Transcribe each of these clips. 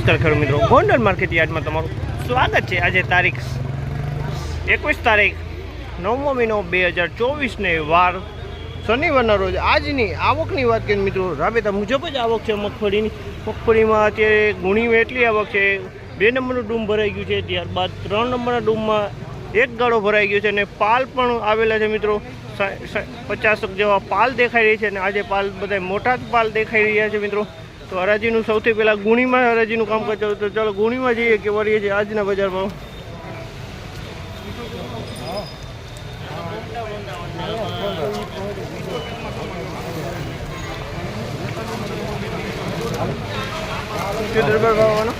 નમસ્કાર ખેડૂત મિત્રો, ગોંડલ માર્કેટ યાર્ડમાં તમારું સ્વાગત છે. આજે તારીખ એકવીસ તારીખ, નવમો મહિનો બે હજાર ચોવીસને વાર શનિવારના રોજ આજની આવકની વાત કરીએ મિત્રો, રાબેતા મુજબ જ આવક છે મગફળીની. મગફળીમાં અત્યારે ગુણીમાં એટલી આવક છે, બે નંબરનું ડૂમ ભરાઈ ગયું છે, ત્યારબાદ ત્રણ નંબરના ડૂમમાં એક ગાળો ભરાઈ ગયો છે અને પાલ પણ આવેલા છે મિત્રો. સા- જેવા પાલ દેખાઈ રહી છે અને આજે પાલ બધા મોટા પાલ દેખાઈ રહ્યા છે મિત્રો. તો હરાજીનું સૌથી પહેલાં ગુણીમાં હરાજીનું કામ કરતો તો ચાલો ગુણીમાં જઈએ કે વળીએ છીએ આજના બજાર ભાવ શું દરબાર ભાવ આવવાનો?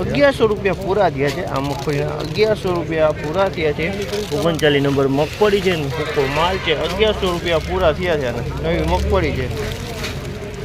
અગિયારસો રૂપિયા પૂરા થયા છે આ મગફળીના અગિયારસો રૂપિયા પૂરા થયા છે ઓગણચાલીસ નંબર મગફળી છે ને માલ છે અગિયારસો રૂપિયા પૂરા થયા છે. નવી મગફળી છે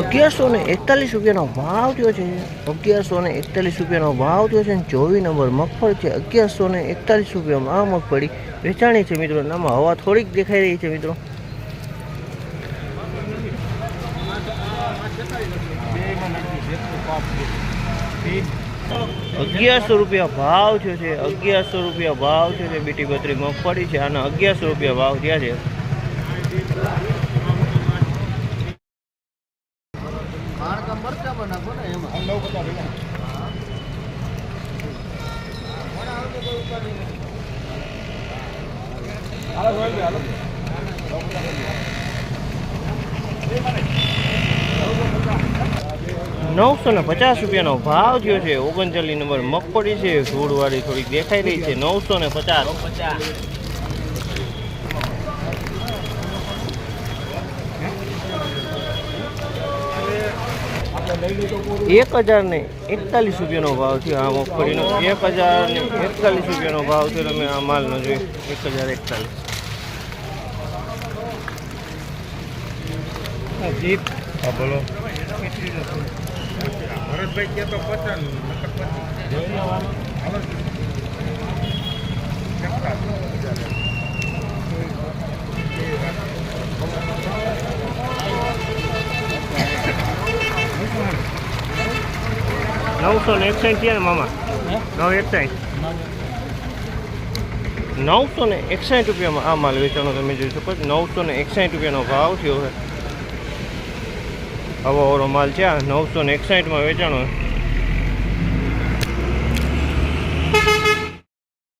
અગિયારસો ને એકતાલીસ રૂપિયાનો ભાવ થયો છે. અગિયારસો ને એકતાલીસ રૂપિયાનો ભાવ થયો છે અને ચોવીસ નંબર મગફળી છે. અગિયારસો ને એકતાલીસ રૂપિયામાં આ મગફળી વેચાણી છે મિત્રો. અને આમાં હવા થોડીક દેખાઈ રહી છે મિત્રો. અગિયારસો રૂપિયા ભાવ થયો છે. અગિયારસો રૂપિયા ભાવ થયો છે. બીટી બત્રી મગફળી છે. આના અગિયારસો રૂપિયા ભાવ થયા છે. નવસો ને પચાસ રૂપિયાનો ભાવ થયો છે. ઓગણચાલીસ નંબર મગફળી છે. ધૂળવાળી થોડીક દેખાઈ રહી છે. નવસો ને પચાસ. એક હજાર ને એકતાલીસ રૂપિયાનો ભાવ થયો આ મગફળીનો. એક હજાર ને એકતાલીસ રૂપિયાનો ભાવ થયો તમે આ માલનો જોઈ. એક હજાર એકતાલીસ. જીત હા બોલો. નવસો ને એકસાઠ થયા ને મામા? નવ એકસાઠ. નવસો ને એકસાઠ રૂપિયામાં આ માલ વેચાણો તમે જોઈ શકો છો. નવસો ને એકસાઠ રૂપિયાનો ભાવ થયો છે. હવાવાળો માલ છે આ. નવસો ને એકસાઠમાં વેચાણો છે.